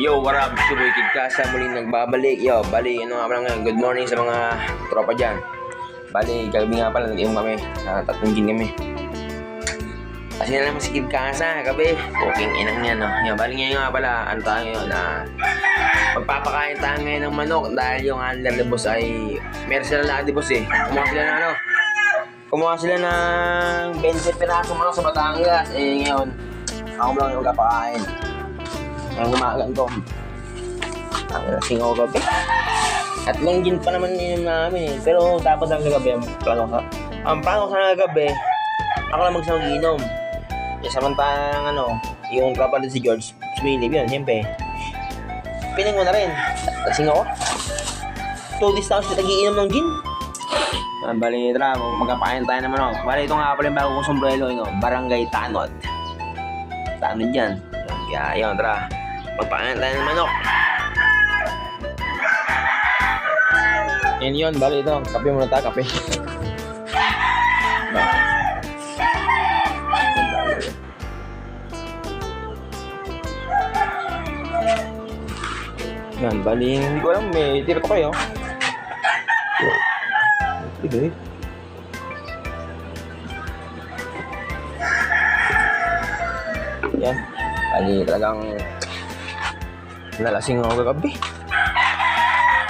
Yo, what up? Suboy Kid Kasa muling nagbabalik. Yo, bali, ano nga pala ngayon? Good morning sa mga tropa dyan. Bali, gabi nga pala, nag-inom kami. Uh, tatlong gin kami. Kasi na naman si Kid Kasa, gabi. Cooking inang yan, no? Yo, bali ngayon nga pala, ano tayo yun, na magpapakain tayo ngayon ng manok dahil yung handler ni boss ay meron sila lahat ni boss eh. Kumuha sila ng ano, kumuha sila ng 20 piraso manok sa Batangas. Eh, ngayon, ako lang yung magpapakain. Ang umagang ko. Ang singaw gabi. At long gin pa naman yun namin eh. Pero dapat lang sa gabi ang plano sa... Ang plano sa gabi, ako lang magsama ginom. Eh, samantalang ano, yung kapatid si George, sumilip yun, siyempre. Piling ko na rin. Lasing ako. Two days na ako nagiinom ng gin. Ah, bali, tara, magkapain tayo naman ako. Bali, ito nga pala yung bago kong sombrero, ino, Barangay Tanod. Tanod yan. Kaya, yun, tara. Magpain tayo ng manok. Yan yun, bali ito. Kape muna tayo, kape. Yan, bali, hindi ko alam, may tira ko kayo. Sige. Yan. Bali, talagang nalasing ako kagabi.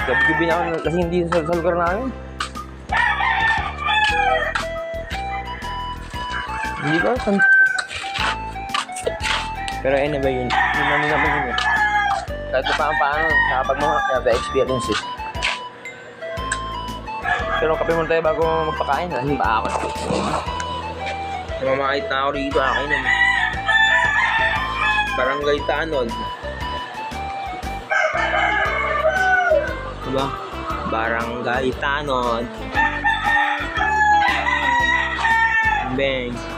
Gabi-gabi na ako lasing dito sa, sa lugar namin. Hindi ko alam. Pero anyway, yun. Yun namin naman yun eh. Kahit pa paano, nakapag mo have experience eh. Pero kape muna tayo bago magpakain. Lasing pa ako. Mamamait na ako rito. Akin naman. Barangay Tanod. Diba? Barangay Tanod. Bang.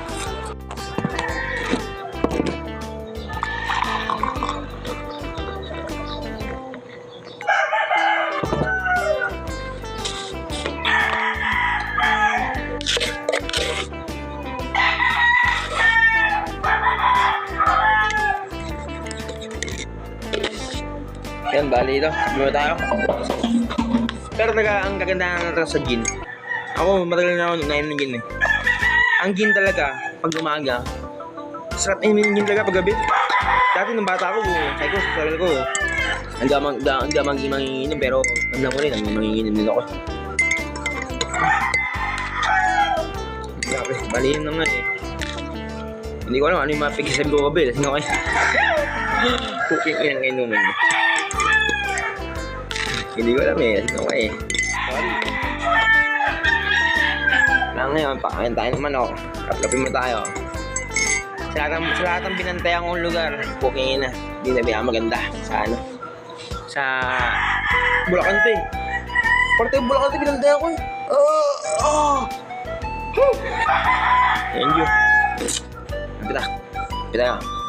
Yan, bali ito. Bumaba tayo. Pero taga, ang kagandahan natin sa gin. Ako, matagal na ako nainom ng gin eh. Ang gin talaga, pag umaga, sarap inumin ng gin talaga pag gabi. Dati nung bata ako, sabi ko, sabi ko, ako mag- da- hindi ako mag- manginginom, pero alam ko rin, ang manginginom din ako. Grabe, bali yun naman eh. Hindi ko alam ano yung mga pagkasabi ko gabi, lasing ako eh. Cooking yan ang inumin. Hindi ko alam eh. Ano ka eh. Na ngayon, pakain tayo ng manok. Kaplapin mo tayo. Sa lahat ng, sa lahat ng binantayan kong lugar, cooking na. Hindi na biya maganda. Sa ano? Sa Bulacan to eh. Parte Bulacan to binantayan ko eh. Oh! Oh! Thank you. Pita. Pita ka.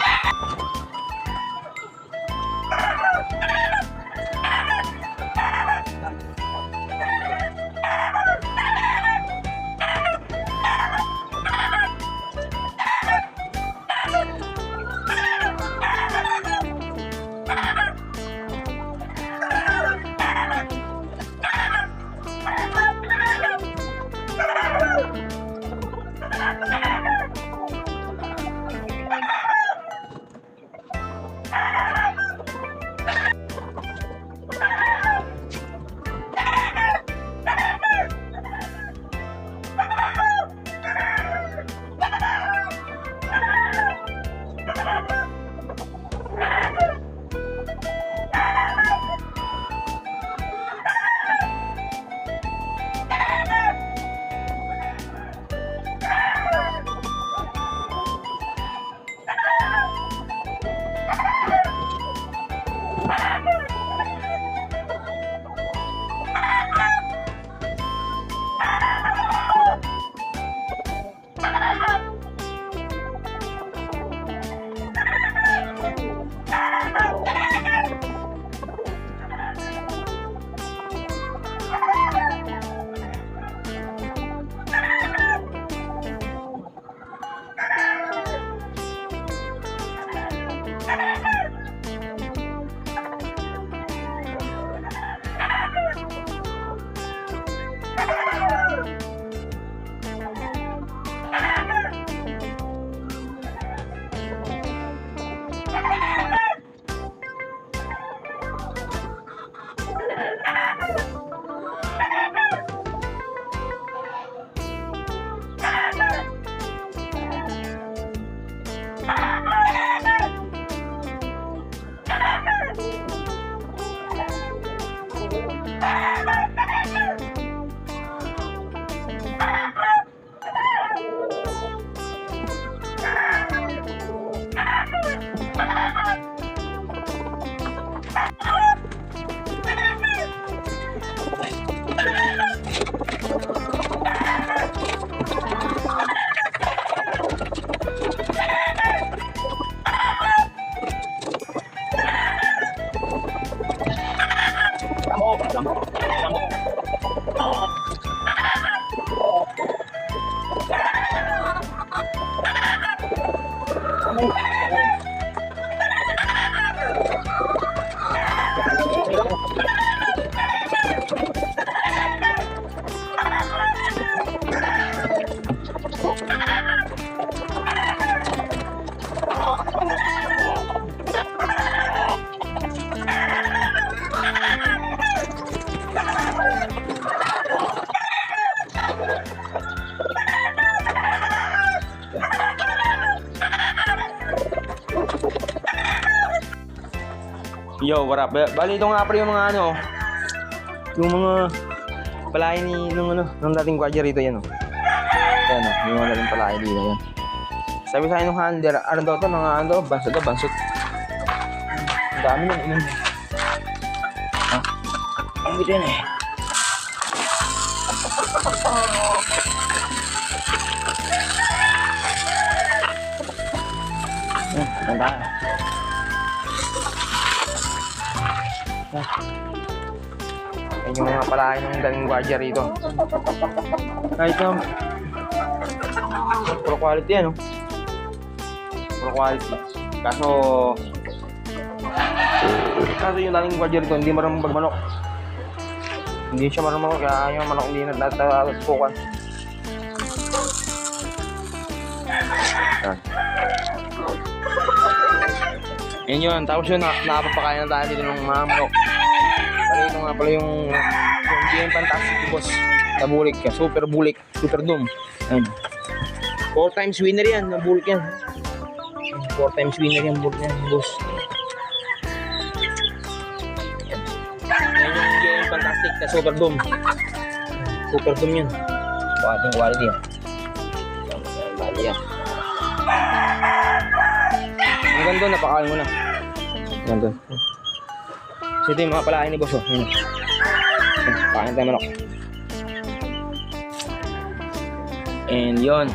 Amen. Yo, what up? Bali, ito nga pala yung mga ano, yung mga palay ni, nung ano, nung dating kwadya rito yan, oh. Yan, oh, yung mga dating palay dito, yan. Sabi sa akin nung handler, ano daw to, mga ano, bansot daw, bansot. Ang dami nang inom. Ha? Ang bito yan eh. Ang tayo. Yan yung mga palahay ng daling gwardiya rito. Kahit na Pro quality yan, no? Pro quality. Kaso, kaso yung daling gwardiya rito, hindi marunong magmanok. Hindi siya marunong magmanok, kaya yung manok hindi na Yan yun, tapos yun, na, napapakain na tayo dito ng mga manok. Pala ito nga pala yung, yung GM Fantastic boss. Na bulik, super bulik, super doom. Ayun. Four times winner yan, na bulik yan. Four times winner yan, bulik yan, boss. Yan. Yung GM Fantastic na super doom. Super doom yan. Quality, quality yan. Yan, yan, bali yan. Hanggang doon, napakain mo na. Hanggang doon. So ito yung mga palahin ni boss. Oh. Yun. Yun, Pakain tayo manok. And yun.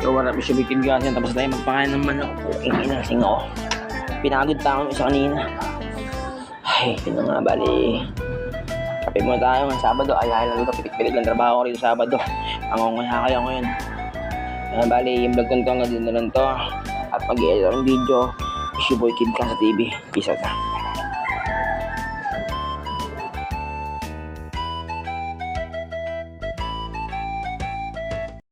Yo, what up, Bishop Big Gas yan. Tapos tayo magpakain ng manok. Okay, ina, singo. Pinagod pa ako isa kanina. Ay, ito na nga, bali. Kape muna tayo ng Sabado. Ay, ay lang dito. Pilit-pilit lang trabaho ko rito Sabado. Ang kaya kayo ngayon. Ayan, bali, yung vlog ko nito hanggang na lang to. At mag-i-edit ng video. Bishop Boy Kid Casa TV. Peace out na.